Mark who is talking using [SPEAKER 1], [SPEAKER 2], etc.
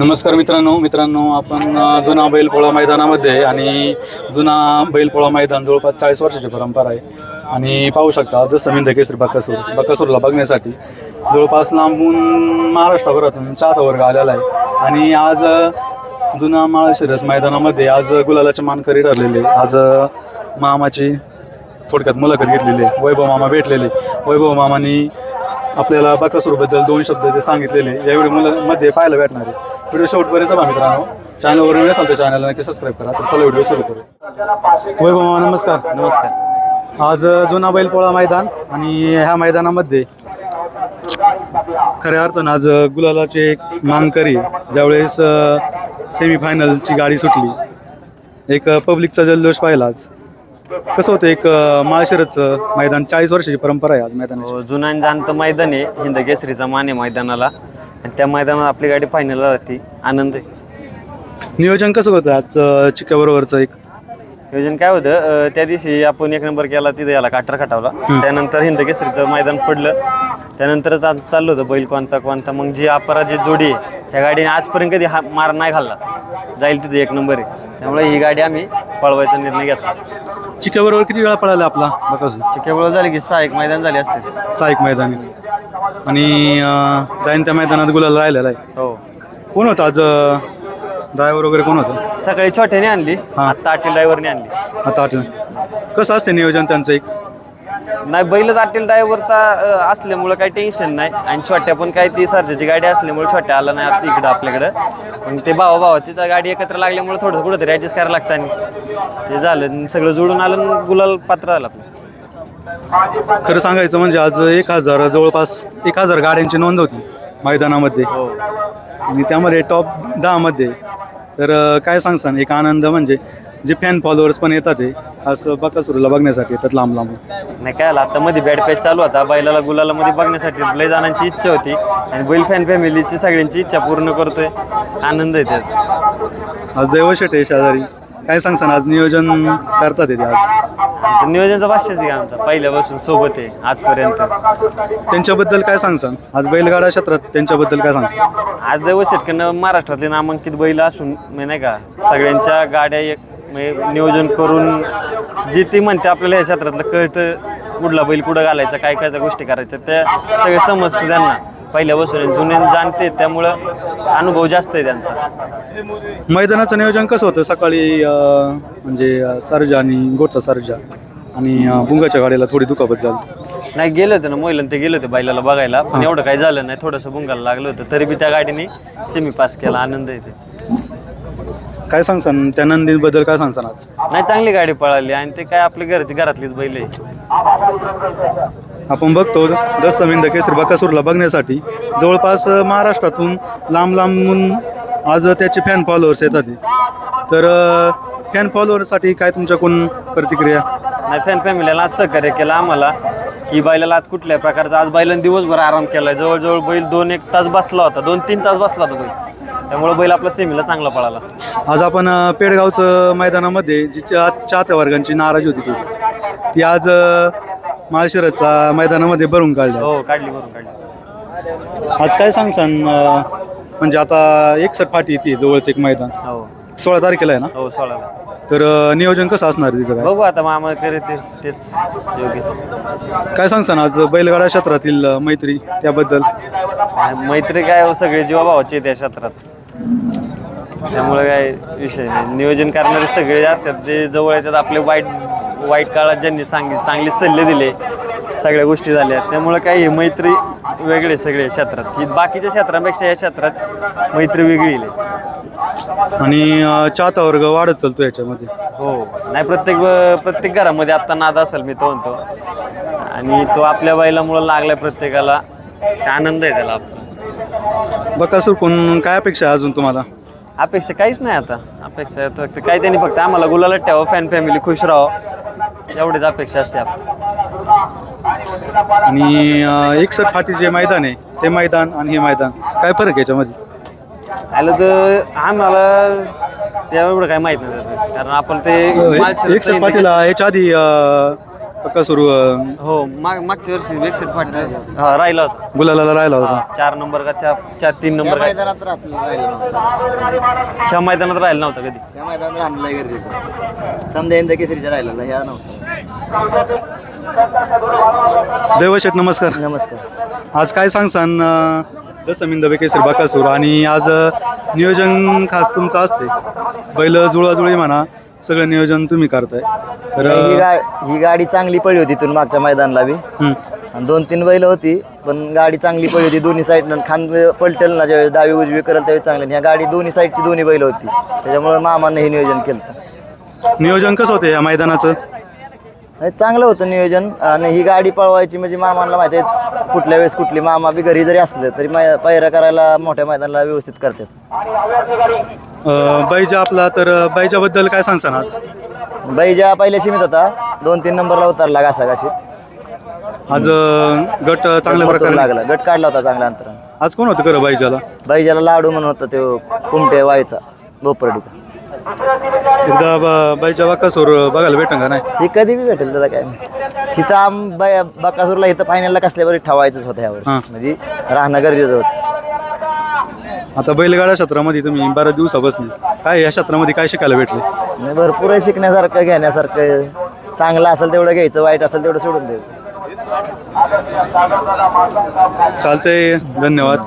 [SPEAKER 1] नमस्कार मित्रांनो मित्रांनो आपण जुना बैलपोळा मैदानामध्ये आणि जुना बैलपोळा मैदान जवळपास चाळीस वर्षाची परंपरा आहे. आणि पाहू शकता जसं मी केसरी बकासूर बकासूरला बघण्यासाठी जवळपास लांबून महाराष्ट्राभरातून चाहता वर्ग आलेला आहे. आणि आज जुना माळशिरस मैदानामध्ये आज गुलालाचे मानकरी ठरलेले आज मामाची थोडक्यात मुलाखत घेतलेली आहे वैभव मामा भेटलेले. वैभव मामानी आपल्याला बकासूरबद्दल दोन शब्द ते सांगितलेले यावेळी मुलांमध्ये पाहायला भेटणार आहे व्हिडिओ शेवटपर्यंत पहा मित्रांनो चॅनलवर असाल तर चॅनलला नक्की सबस्क्राईब करा. तर चला व्हिडिओ सुरू करू वैभव नमस्कार.
[SPEAKER 2] नमस्कार.
[SPEAKER 1] आज जुना बैलपोळा मैदान आणि ह्या मैदानामध्ये खऱ्या अर्थानं आज गुलालाचे एक मानकरी ज्यावेळेस सेमी फायनलची गाडी सुटली. एक पब्लिकचा जल्लोष पाहिला आज. कसं होतं एक अ, माळशिरसचं मैदान चाळीस वर्षाची परंपरा आहे आज मैदानाची.
[SPEAKER 2] हो, जुना आणि जाणतं मैदान आहे हिंद केसरीचा मान आहे मैदानाला. आणि त्या मैदानात आपली गाडी फायनलला राहते आनंद आहे.
[SPEAKER 1] नियोजन कसं होतं आज अ, चिक्क्याबरोबरचं एक?
[SPEAKER 2] नियोजन काय होतं अं, त्या दिवशी आपण एक नंबर केला तिथे याला काटर खटावला. त्यानंतर हिंद केसरीचं मैदान पडलं. त्यानंतरच आज चाललं होतं बैल कोणता कोणता. मग जी अपराजित जोडी आहे ह्या गाडीने आजपर्यंत कधी हा मार नाही खाल्ला. जाईल तिथे एक नंबर आहे. त्यामुळे ही गाडी आम्ही पळवायचा निर्णय घेतला.
[SPEAKER 1] चिक्क्याबरोबर किती वेळा पळाला आपला? बकासूर
[SPEAKER 2] चिकेबळ झाली की सहा एक मैदान झाले असते
[SPEAKER 1] सहा मैदानी. आणि अ, जाईन त्या मैदानात गुलाल राहिलेला आहे.
[SPEAKER 2] हो.
[SPEAKER 1] कोण होतं आज ड्रायव्हर वगैरे कोण होतं?
[SPEAKER 2] सकाळी छोट्याने आणली
[SPEAKER 1] हा.
[SPEAKER 2] आता आटी ड्रायव्हरने आणली.
[SPEAKER 1] आता आठवण कसं असते नियोजन त्यांचं एक?
[SPEAKER 2] नाही बैल जातील ड्रायव्हरचा असल्यामुळं काही टेन्शन नाही. आणि छोट्या पण काही ती सर्जाची गाडी असल्यामुळे छोट्या आला नाही आता इकडं आपल्याकडं. मग ते भावा भावाची गाडी एकत्र लागल्यामुळे थोडं कुठं तरी ॲडजस्ट करायला लागतं आणि ते झालं आणि सगळं जुळून आलं गुलाल पात्र आलं आपलं.
[SPEAKER 1] खरं सांगायचं म्हणजे आज एक हजार जवळपास एक हजार गाड्यांची नोंद होती मैदानामध्ये.
[SPEAKER 2] हो.
[SPEAKER 1] आणि त्यामध्ये टॉप दहामध्ये. तर काय सांगसान एक आनंद म्हणजे जे फॅन फॉलोअर्स पण येतात ते असं बकासुरूला बघण्यासाठी येतात लांब लांब.
[SPEAKER 2] नाही काय आलं आता मध्ये बॅट पॅच चालू होता. बैलाला गुलाला मध्ये बघण्यासाठी लय जणांची इच्छा होती. आणि बैल फॅन फॅमिलीची सगळ्यांची इच्छा पूर्ण करतोय. आनंद आहे त्यात.
[SPEAKER 1] आज दैवशेट आहे शेजारी. काय सांगसान आज नियोजन करतात ते आज?
[SPEAKER 2] तर नियोजनाचा भाष्यच आहे आमचा? पहिल्यापासून सोबत आहे आजपर्यंत.
[SPEAKER 1] त्यांच्याबद्दल काय सांगसान आज बैलगाडा क्षेत्रात त्यांच्याबद्दल काय सांगसान
[SPEAKER 2] आज दैव शेतकऱ्यांना महाराष्ट्रातले नामांकित बैल असून म्हणजे नाही का सगळ्यांच्या गाड्या एक म्हणजे नियोजन करून जे ते म्हणते आपल्याला या क्षेत्रातलं कळतं कुठला बैल कुठं घालायचा काय काय त्या गोष्टी करायच्या त्या सगळे समजतं त्यांना. पहिल्यापासून जुने जाणते त्यामुळं अनुभव जास्त आहे त्यांचा.
[SPEAKER 1] मैदानाचं नियोजन कसं होतं? सकाळी म्हणजे सर्जा आणि गोटचा सर्जा आणि बुंगाच्या गाडीला थोडी दुखापत झाली.
[SPEAKER 2] नाही गेलं होतं ना महिला ते गेले होते बैलाला बघायला. पण एवढं काही झालं नाही थोडंसं बुंगाला लागलं होतं. तरी बी त्या गाडीने सेमी पास केला आनंद येते
[SPEAKER 1] काय सांगसान? त्या नंदीबद्दल काय सांगसान आज
[SPEAKER 2] नाही चांगली गाडी पळाली आणि ते काय आपली घरची घरातलीच बैल आहे.
[SPEAKER 1] आपण बघतो दस्तमिंद केसरी बकासूरला बघण्यासाठी. जवळपास महाराष्ट्रातून लांब लांबून आज त्याचे फॅन फॉलोअर्स येतात. तर फॅन फॉलोअरसाठी काय तुमच्याकडून प्रतिक्रिया?
[SPEAKER 2] नाही फॅन फॅमिलीला आज सहकार्य केलं आम्हाला की बैलाला आज कुठल्या प्रकारचा आज बैलाने दिवसभर आराम केलाय. जवळजवळ बैल दोन एक तास बसला होता दोन तीन तास बसला होता बैल. त्यामुळे बैल आपला सेमीला चांगला पळाला.
[SPEAKER 1] आज आपण अ, पेडगावचं मैदानामध्ये जी चा- चाहत्या वर्गांची नाराजी होती थोडी ती आज अ, माळशिरसच्या मैदानामध्ये भरून काढली.
[SPEAKER 2] हो काढली भरून काढली.
[SPEAKER 1] आज काय सांगसान अ, म्हणजे आता एकसठ फाटी येते जवळच एक मैदान.
[SPEAKER 2] हो.
[SPEAKER 1] सोळा तारखेला आहे ना?
[SPEAKER 2] हो सोळाला
[SPEAKER 1] तर अ, नियोजन कसं असणार आहे तिथं काय?
[SPEAKER 2] बघू आता मामा करे ते तेच योग्य.
[SPEAKER 1] काय सांगसान आज बैलगाडा क्षेत्रातील अ, मैत्री त्याबद्दल?
[SPEAKER 2] मैत्री काय हो, सगळे जीवाभावाचे आहेत या क्षेत्रात. त्यामुळे काय विषय नाही. नियोजन करणारे सगळे असतात ते जवळ येतात आपले वाईट वाईट काळात ज्यांनी सांगित चांगले सल्ले दिले सगळ्या गोष्टी झाल्या. त्यामुळे काय ही मैत्री वेगळे सगळे क्षेत्रात. ही बाकीच्या क्षेत्रांपेक्षा या क्षेत्रात मैत्री वेगळी आहे.
[SPEAKER 1] आणि अ, चाहता वर्ग वाढत चालतो याच्यामध्ये.
[SPEAKER 2] हो. नाही प्रत्येक प्रत्येक घरामध्ये आत्ता नाद असेल मी तो म्हणतो. आणि तो आपल्या बैलामुळं लागलाय प्रत्येकाला. आनंद आहे त्याला आपला.
[SPEAKER 1] बकासूर कोण काय अपेक्षा आहे अजून तुम्हाला?
[SPEAKER 2] अपेक्षा काहीच नाही आता. अपेक्षा फक्त काय त्यांनी फक्त आम्हाला गुलाला ठेवा फॅन फॅमिली खुश राहावं. एवढीच अपेक्षा असते आपली.
[SPEAKER 1] आणि एकसठ फाटी जे मैदान आहे ते मैदान आणि हे मैदान काय फरक आहे याच्यामध्ये?
[SPEAKER 2] आलं तर आम्हाला त्या एवढं काय माहीत नाही कारण आपण ते
[SPEAKER 1] एकसठ फाटीला याच्या आधी अ, बकासूर अं,
[SPEAKER 2] हो माग मागच्या वर्षी वेबसाईट फाट हा राहिला होता.
[SPEAKER 1] गुलालाला राहिला होता.
[SPEAKER 2] चार नंबर का चार चार तीन नंबर काय
[SPEAKER 3] मैदानात राहत राहिलं नव्हतं.
[SPEAKER 2] ह्या मैदानात राहिला नव्हता कधी?
[SPEAKER 3] त्या मैदानात राहणं गरजेचं समजा यंदा केसरीच्या राहिलेला ह्या नव्हतं.
[SPEAKER 1] देवशेठ नमस्कार.
[SPEAKER 3] नमस्कार.
[SPEAKER 1] आज काय सांगसान दसमिंद बेकेसरी बकासूर? आणि आज अं, नियोजन खास तुमचं असते बैल जुळाजुळी म्हणा सगळं नियोजन तुम्ही करताय. तर
[SPEAKER 3] ही गा ही गाडी चांगली पळली होती इथून मागच्या मैदानाला बी.
[SPEAKER 1] हं.
[SPEAKER 3] आणि दोन तीन बैल होती पण गाडी चांगली पळली होती दोन्ही साईडनं. खान पलटेल ना ज्यावेळेस डावी उजवी करेल त्यावेळी चांगली. आणि ह्या गाडी दोन्ही साईडची दोन्ही बैल होती. त्याच्यामुळे मामानं हे नियोजन केलं.
[SPEAKER 1] नियोजन कसं होतं या मैदानाचं?
[SPEAKER 3] नाही चांगलं होतं नियोजन. आणि ही गाडी पळवायची म्हणजे मामाला माहिती आहे कुठल्या वेळेस कुठली मामा बी घरी जरी असलं तरी मै पायऱ्या करायला मोठ्या मैदानाला व्यवस्थित करतात.
[SPEAKER 1] बैजा आपला तर बैजाबद्दल काय सांगसान आज?
[SPEAKER 3] बाई ज्या पहिल्या सीमित होता. दोन तीन नंबरला उतरला घासाघाशीत
[SPEAKER 1] आज अं, गट चांगल्या प्रकारे
[SPEAKER 3] लागला. गट काढला होता चांगल्या अंतराने.
[SPEAKER 1] आज कोण होतं खरं बैजाला?
[SPEAKER 3] बाई ज्याला लाडू म्हणून होता तो कुमटे वायचा बोपर्डीचा.
[SPEAKER 1] एकदा ब- बैजा बकासूर बघायला भेटन का नाही?
[SPEAKER 3] ते कधी बी भेटेल त्याला काय नाही. तिथं आम बाय बकासूरला इथं फायनलला कसल्यावर ठेवायचंच होतं ह्यावर
[SPEAKER 1] हां.
[SPEAKER 3] म्हणजे राहणं गरजेचं होतं.
[SPEAKER 1] आता बैलगाडा क्षेत्रामध्ये तुम्ही बऱ्याच दिवसापासून काय या क्षेत्रामध्ये काय शिकायला भेटले?
[SPEAKER 3] आणि भरपूर आहे शिकण्यासारखं घेण्यासारखं. चांगलं असेल तेवढं घ्यायचं वाईट असेल तेवढं सोडून द्यायचं.
[SPEAKER 1] चालतंय धन्यवाद.